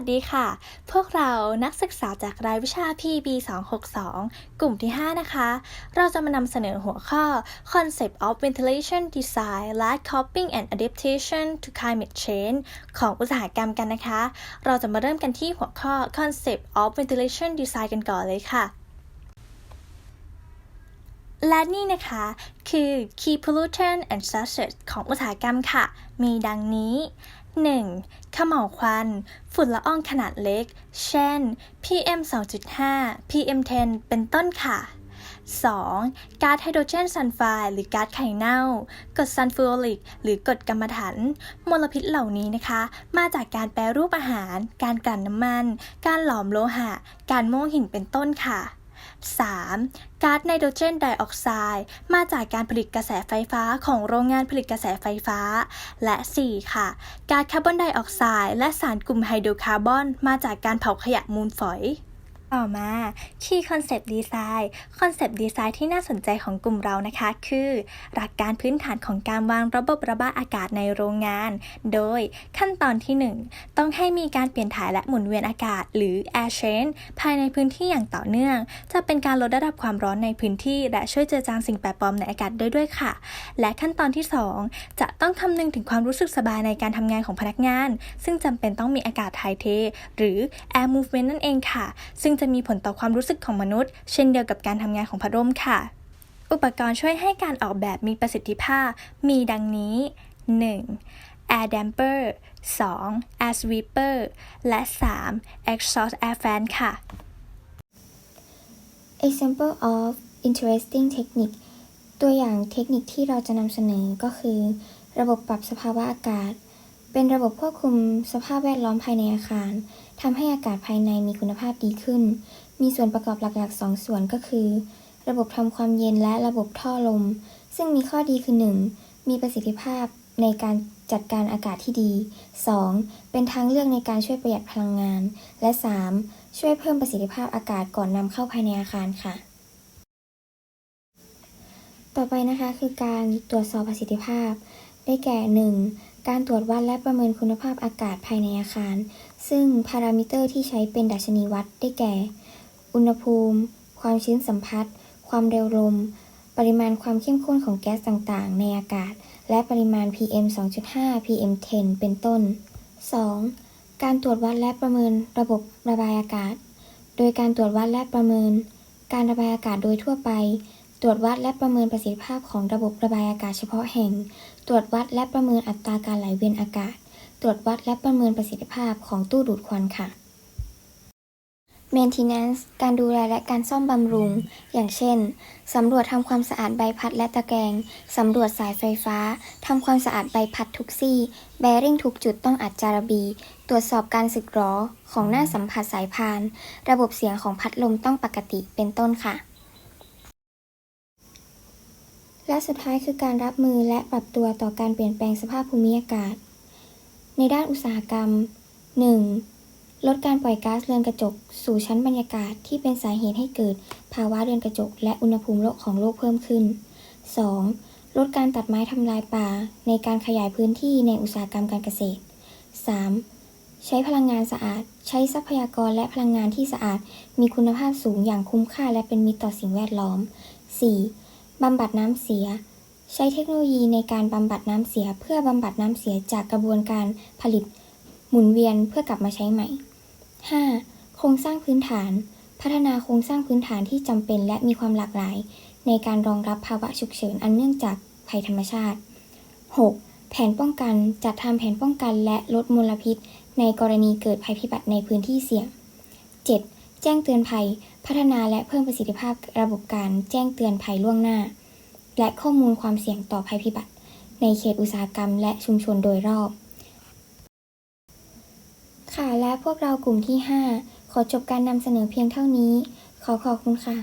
สวัสดีค่ะ พวกเรานักศึกษาจากรายวิชา PB 262กลุ่มที่ 5 นะคะ เราจะมานำเสนอหัวข้อ Concept of Ventilation Design และ Coping and Adaptation to Climate Change ของอุตสาหกรรมกันนะคะ เราจะมาเริ่มกันที่หัวข้อ Concept of Ventilation Design กันก่อนเลยค่ะและนี่นะคะ คือ Key Pollutant and Sources ของอุตสาหกรรมค่ะ มีดังนี้ 1. ขม่าวควัน ฝุ่นละอองขนาดเล็ก เช่น PM 2.5 PM 10 เป็นต้นค่ะ 2. ก๊าซไฮโดรเจนซัลไฟด์หรือก๊าซไข่เน่ากรดซัลฟูอริก หรือกรดกัมมันถัน มลพิษเหล่านี้นะคะ มาจากการแปรรูปอาหาร การกลั่นน้ำมัน การหลอมโลหะ การโม่หินเป็นต้นค่ะ 3. ก๊าซไนโตรเจนไดออกไซด์มาจากการผลิตกระแสไฟฟ้าของโรงงานผลิตกระแสไฟฟ้า และ 4. ค่ะ ก๊าซคาร์บอนไดออกไซด์และสารกลุ่มไฮโดรคาร์บอน มาจากการเผาขยะมูลฝอย ต่อมา Key Concept Design Concept Design ที่น่าสนใจของกลุ่มเรานะคะ คือ หลักการพื้นฐานของการวางระบบระบายอากาศในโรงงาน โดยขั้นตอนที่ 1 ต้องให้มีการเปลี่ยนถ่ายและหมุนเวียนอากาศ หรือ air change ภายในพื้นที่อย่างต่อเนื่อง จะเป็นการลดระดับความร้อนในพื้นที่ และช่วยเจือจางสิ่งแปลกปลอมในอากาศด้วยด้วยค่ะ และขั้นตอนที่ 2 จะต้องคำนึงถึงความรู้สึกสบายในการทำงานของพนักงาน ซึ่งจำเป็นต้องมีอากาศถ่ายเท หรือ air movement นั่นเองค่ะ ซึ่งจะมีผลต่อความรู้สึกของมนุษย์ เช่นเดียวกับการทำงานของพัดลมค่ะ อุปกรณ์ช่วยให้การออกแบบมีประสิทธิภาพ มีดังนี้ 1. air damper 2. air sweeper และ 3. exhaust air fan ค่ะ Example of interesting technique ตัวอย่างเทคนิคที่เราจะนำเสนอก็คือ ระบบปรับสภาวะอากาศ เป็นระบบควบคุมสภาพแวดล้อมภายในอาคารทำให้อากาศภายในมีคุณภาพดีขึ้น มีส่วนประกอบหลักๆ 2 ส่วนก็คือ ระบบทำความเย็นและระบบท่อลม ซึ่งมีข้อดีคือ 1. มีประสิทธิภาพในการจัดการอากาศที่ดี 2. เป็นทางเลือกในการช่วยประหยัดพลังงาน และ 3. ช่วยเพิ่มประสิทธิภาพอากาศก่อนนำเข้าภายในอาคารค่ะ ต่อไปนะคะคือการตรวจสอบประสิทธิภาพ ได้แก่ 1. การตรวจวัดและประเมินคุณภาพอากาศภายในอาคาร ซึ่งพารามิเตอร์ที่ใช้เป็นดัชนีวัดได้แก่ อุณหภูมิ ความชื้นสัมผัส ความเร็วลม ปริมาณความเข้มข้นของแก๊สต่างๆ ในอากาศ และปริมาณ PM 2.5 PM 10 เป็นต้น 2. การตรวจวัดและประเมินระบบระบายอากาศ โดยการตรวจวัดและประเมิน การระบายอากาศโดยทั่วไป ตรวจวัดและประเมินประสิทธิภาพของระบบระบายอากาศเฉพาะแห่ง ตรวจวัดและประเมินอัตราการไหลเวียนอากาศ ตรวจวัดและประเมินประสิทธิภาพของตู้ดูดควันค่ะ Maintenance การดูแลและการซ่อมบำรุง อย่างเช่น สำรวจทำความสะอาดใบพัดและตะแกรง สำรวจสายไฟฟ้า ทำความสะอาดใบพัดทุกซี่ แบริ่งทุกจุดต้องอัดจาระบี ตรวจสอบการสึกหรอของหน้าสัมผัสสายพาน ระบบเสียงของพัดลมต้องปกติ เป็นต้นค่ะ และสุดท้ายคือการรับมือและปรับตัวต่อการเปลี่ยนแปลงสภาพภูมิอากาศ ในด้านอุตสาหกรรม 1. ลดการปล่อยก๊าซเรือนกระจก สู่ชั้นบรรยากาศที่เป็นสาเหตุให้เกิด ภาวะเรือนกระจก และอุณหภูมิโลกของโลกเพิ่มขึ้น 2. ลดการตัดไม้ทำลายป่า ในการขยายพื้นที่ในอุตสาหกรรมการเกษตร 3. ใช้พลังงานสะอาด ใช้ทรัพยากรและพลังงานที่สะอาด มีคุณภาพสูงอย่างคุ้มค่าและเป็นมิตรต่อสิ่งแวดล้อม 4. บำบัดน้ำเสีย ใช้เทคโนโลยีในการบำบัดน้ำเสีย เพื่อบำบัดน้ำเสียจากกระบวนการผลิตหมุนเวียนเพื่อกลับมาใช้ใหม่ 5. โครงสร้างพื้นฐาน พัฒนาโครงสร้างพื้นฐานที่จำเป็นและมีความหลากหลาย ในการรองรับภาวะฉุกเฉินอันเนื่องจากภัยธรรมชาติ 6. แผนป้องกันจัดทำแผนป้องกันและลดมลพิษ ในกรณีเกิดภัยพิบัติในพื้นที่เสี่ยง 7. แจ้งเตือนภัย พัฒนาและเพิ่มประสิทธิภาพระบบการแจ้งเตือนภัยล่วงหน้า และข้อมูลความเสี่ยงต่อภัยพิบัติ ในเขตอุตสาหกรรมและชุมชนโดยรอบ ค่ะและพวกเรากลุ่มที่ 5 ขอจบการนำเสนอเพียงเท่านี้ ขอขอบคุณค่ะ